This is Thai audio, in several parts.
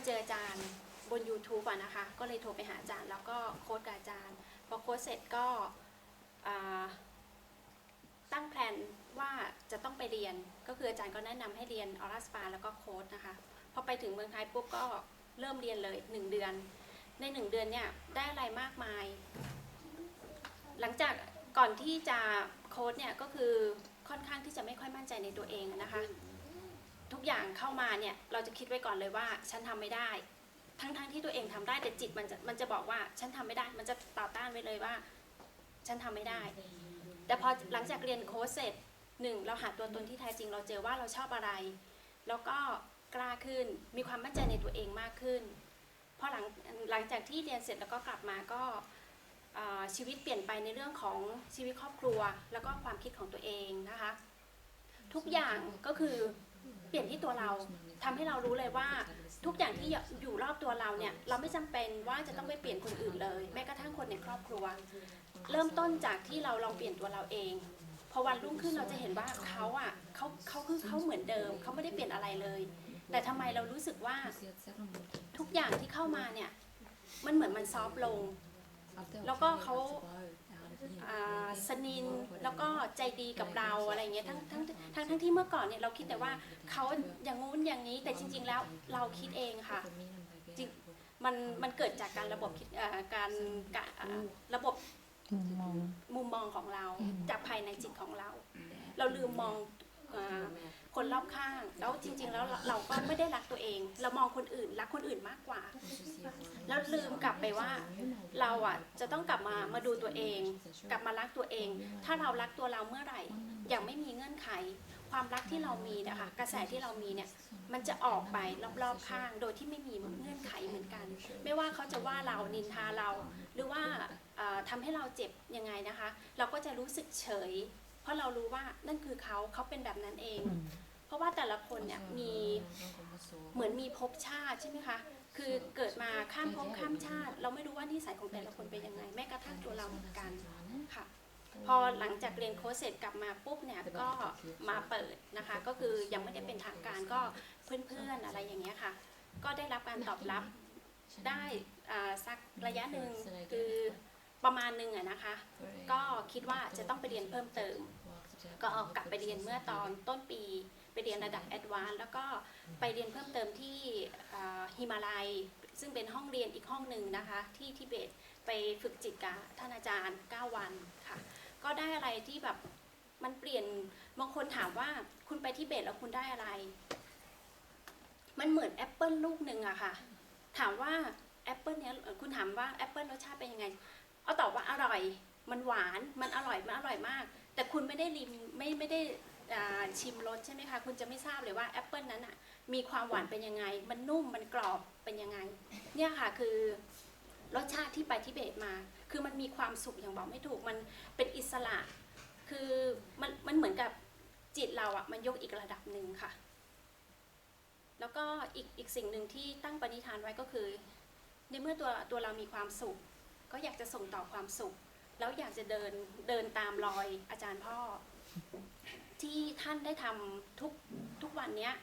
มาเจออาจารย์บน YouTube อะนะคะ ก็เลยโทรไปหาอาจารย์ แล้วก็โค้ดกับอาจารย์ พอโค้ดเสร็จก็ตั้งแผนว่าจะต้องไปเรียน ก็คืออาจารย์ก็แนะนำให้เรียนออร่าสปาแล้วก็โค้ดนะคะ พอไปถึงเมืองไทยปุ๊บก็เริ่มเรียนเลย 1 เดือน ใน 1 เดือนเนี่ยได้อะไรมากมาย หลังจากก่อนที่จะโค้ดเนี่ยก็คือค่อนข้างที่จะไม่ค่อยมั่นใจในตัวเองนะคะ อย่างเข้ามาเนี่ยเราจะคิดไว้ก่อนเลยว่าฉันทำไม่ได้ ทั้งๆที่ตัวเองทำได้แต่จิตมันจะมันจะบอกว่าฉันทำไม่ได้ มันจะต่อต้านไว้เลยว่า ฉันทำไม่ได้ แต่พอหลังจากเรียนโค้ชเสร็จหนึ่งเราหาตัวตนที่แท้จริงเราเจอว่าเราชอบอะไร แล้วก็กล้าขึ้นมีความมั่นใจในตัวเองมากขึ้นพอหลังหลังจากที่เรียนเสร็จแล้วก็กลับมาก็ชีวิตเปลี่ยนไปในเรื่องของชีวิตครอบครัว แล้วก็ความคิดของตัวเองนะคะ ทุกอย่างก็คือ เปลี่ยนที่ตัวเราทำให้เรารู้เลยว่าทุกอย่างที่อยู่รอบตัวเราเนี่ย เราไม่จำเป็นว่าจะต้องไปเปลี่ยนคนอื่นเลย แม้กระทั่งคนในครอบครัว เริ่มต้นจากที่เราลองเปลี่ยนตัวเราเองพอวันรุ่งขึ้นเราจะเห็นว่าเขาอะเขาเขาคือเขาเหมือนเดิมเขาไม่ได้เปลี่ยนอะไรเลย แต่ทำไมเรารู้สึกว่าทุกอย่างที่เข้ามาเนี่ย มันเหมือนมันซอฟต์ลง แล้วก็เขาอ่า สนินแล้วก็ใจดีกับเราอะไรเงี้ยทั้งทั้งทั้งทั้งที่เมื่อก่อนเนี่ยเราคิดแต่ว่าเขาอย่างงู้นอย่างนี้แต่จริง ๆ แล้วเราคิดเองค่ะจริงมันมันเกิดจากการระบบคิดอ่าการการอ่าระบบมุมมองมุมมองของเราจากภายในจิตของเรา เราลืมมองอา คนรอบข้าง แล้วจริง ๆ แล้วเราก็ไม่ได้รักตัวเอง เรามองคนอื่นรักคนอื่นมากกว่า แล้วลืมกลับไปว่า เราอะจะต้องกลับมามาดูตัวเอง กลับมารักตัวเอง ถ้าเรารักตัวเราเมื่อไหร่อย่างไม่มีเงื่อนไข ความรักที่เรามีนะคะกระแสที่เรามีเนี่ยมันจะออกไปรอบๆข้าง โดยที่ไม่มีเงื่อนไขเหมือนกัน ไม่ว่าเขาจะว่าเรานินทาเรา หรือว่าเอ่อทำให้เราเจ็บยังไงนะคะ เราก็จะรู้สึกเฉย ราะเรารู้ว่านั่นคือเขาเขาเป็นแบบนั้นเองอืมเพราะว่าแต่ละคนเนี่ยมีเหมือนมีภพชาติใช่ไหมคะคือเกิดมาข้ามภพข้ามชาติ เราไม่รู้ว่านิสัยของแต่ละคนเป็นยังไงแม้กระทั่งตัวเราเหมือนกันค่ะ พอหลังจากเรียนโค้ชเสร็จกลับมาปุ๊บเนี่ยก็มาเปิดนะคะ ก็คือยังไม่ได้เป็นทางการก็เพื่อนๆอะไรอย่างเงี้ยค่ะ ก็ได้รับการตอบรับได้อ่าสักระยะหนึ่งคือประมาณหนึ่งอะนะคะ ก็คิดว่าจะต้องไปเรียนเพิ่มเติม ก็เอากลับไปเรียนเมื่อตอนต้นปีไปเรียนระดับแอดวานซ์แล้วก็ไปเรียนเพิ่มเติมที่ฮิมาลัย ซึ่งเป็นห้องเรียนอีกห้องหนึ่งนะคะ ที่ทิเบตไปฝึกจิตกับท่านอาจารย์ 9 วันค่ะ ก็ได้อะไรที่แบบมันเปลี่ยนบางคนถามว่าคุณไปทิเบตแล้วคุณได้อะไร มันเหมือนแอปเปิลลูกหนึ่งอะค่ะ ถามว่าแอปเปิลเนี้ยคุณถามว่าแอปเปิลรสชาติเป็นยังไง เอาตอบว่าอร่อย มันหวาน มันอร่อย มันอร่อยมาก แต่คุณไม่ได้ริมไม่ไม่ได้ชิมรสใช่ไหมคะ คุณจะไม่ทราบเลยว่าแอปเปิลนั้นอะมีความหวานเป็นยังไง มันนุ่มมันกรอบเป็นยังไง เนี่ยค่ะคือรสชาติที่ไปที่เบตมา คือมันมีความสุขอย่างบอกไม่ถูกมันเป็นอิสระ คือมันมันเหมือนกับจิตเราอะมันยกอีกระดับหนึ่งค่ะ แล้วก็อีกอีกสิ่งหนึ่งที่ตั้งปณิธานไว้ก็คือ ในเมื่อตัวตัวเรามีความสุข ก็อยากจะส่งต่อความสุข แล้วอยากจะเดินเดินตามรอยอาจารย์พ่อ ที่ท่านได้ทำทุกทุกวันเนี้ย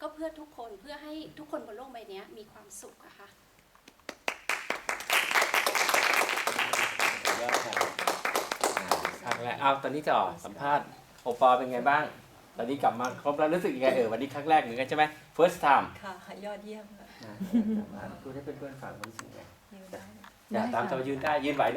ก็เพื่อทุกคนเพื่อให้ทุกคนบนโลกใบเนี้ยมีความสุขอะค่ะยอดครับอ่าครั้งแรกเอาตอนนี้จะออกสัมภาษณ์โอปอเป็นไงบ้าง ตอนนี้กลับมาครบแล้วรู้สึกยังไงเออวันนี้ครั้งแรกเหมือนกันใช่ไหม first time ค่ะ ยอดเยี่ยมค่ะนะสามารถพูดให้เพื่อนๆฟังรู้สึกยังไง ยืนได้ อย่าตามจะยืนได้ยืนไหวได้